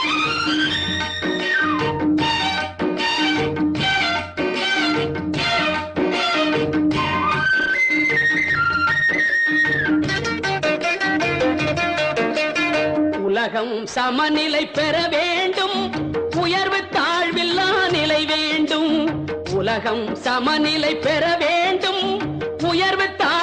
உலகம் சமநிலை பெற வேண்டும். உயர்வு தாழ்வில்லா நிலை வேண்டும். உலகம் சமநிலை பெற வேண்டும். உயர்வு தாழ்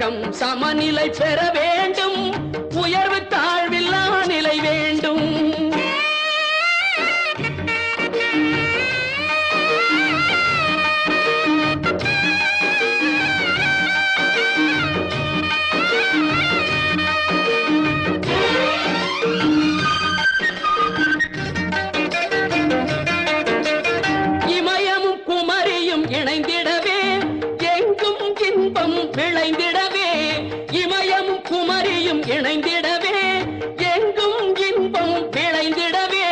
உலகம் சமநிலை பெற வேண்டும். இணைந்திடவே எங்கும் இன்பம் விளைந்திடவே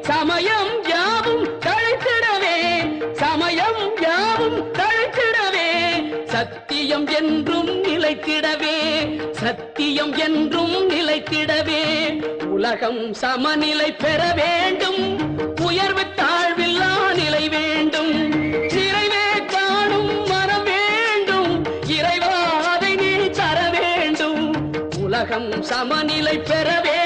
சமயம் யாவும் தழைத்திடவே சமயம் யாவும் தழைத்திடவே சத்தியம் என்றும் நிலைத்திடவே சத்தியம் என்றும் நிலைத்திடவே உலகம் சமநிலை பெற வேண்டும் உயர்வு தாழ்வில்லா நிலை வேண்டும். உலகம் சமநிலை பெறவே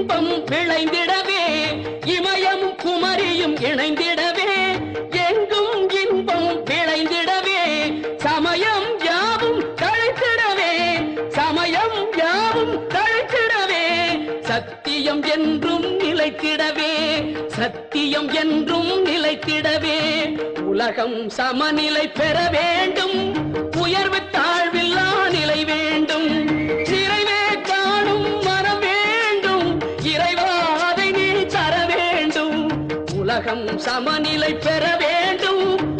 இன்பம் விளைந்திடவே இமயம் குமரியும் இணைந்திடவே எங்கும் இன்பம் விளைந்திடவே சமயம் யாவும் தழைத்திடவே சமயம் யாவும் தழைத்திடவே சத்தியம் என்றும் நிலைத்திடவே சத்தியம் என்றும் நிலைத்திடவே உலகம் சமநிலை பெற வேண்டும் உயர்வு தாழ்வில்லா நிலை வேண்டும். உலகம் சமநிலை பெற வேண்டும்.